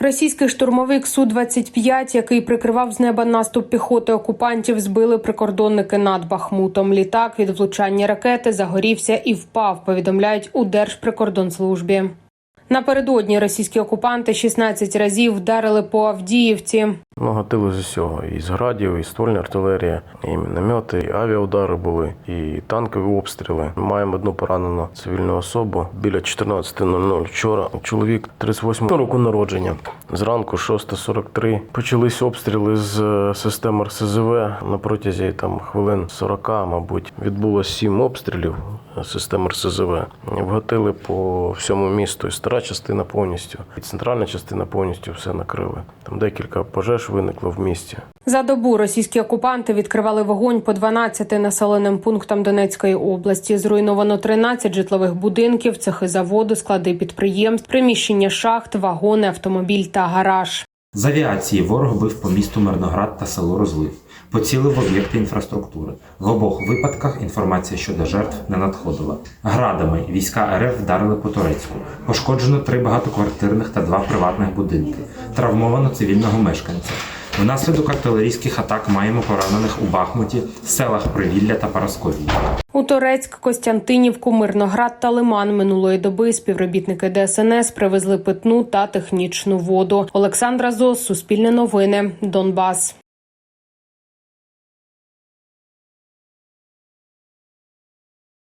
Російський штурмовик Су-25, який прикривав з неба наступ піхоти окупантів, збили прикордонники над Бахмутом. Літак від влучання ракети загорівся і впав. Повідомляють у Держприкордонслужбі. Напередодні російські окупанти 16 разів вдарили по Авдіївці. Ну, гатили з усього. І з градів, і ствольна артилерія, і міномети, і авіаудари були, і танкові обстріли. Маємо одну поранену цивільну особу біля 14.00. Вчора чоловік 38 року народження. Зранку 6.43 почались обстріли з е, систем РСЗВ на протязі там хвилин 40, мабуть. Відбулося сім обстрілів систем РСЗВ. Вгатили по всьому місту. І стара частина повністю, і центральна частина повністю все накрили. Там декілька пожеж виникло в місті. За добу російські окупанти відкривали вогонь по 12 населеним пунктам Донецької області. Зруйновано 13 житлових будинків, цехи заводу, склади підприємств, приміщення шахт, вагони, автомобіль та гараж. З авіації ворог бив по місту Мирноград та село Розлив, поцілив об'єкти інфраструктури. В обох випадках інформація щодо жертв не надходила. Градами війська РФ вдарили по Турецьку. Пошкоджено три багатоквартирних та два приватних будинки. Травмовано цивільного мешканця. Внаслідок артилерійських атак маємо поранених у Бахмуті, селах Привілля та Параскові. У Торецьк, Костянтинівку, Мирноград та Лиман минулої доби співробітники ДСНС привезли питну та технічну воду. Олександра Зос, Суспільне новини, Донбас.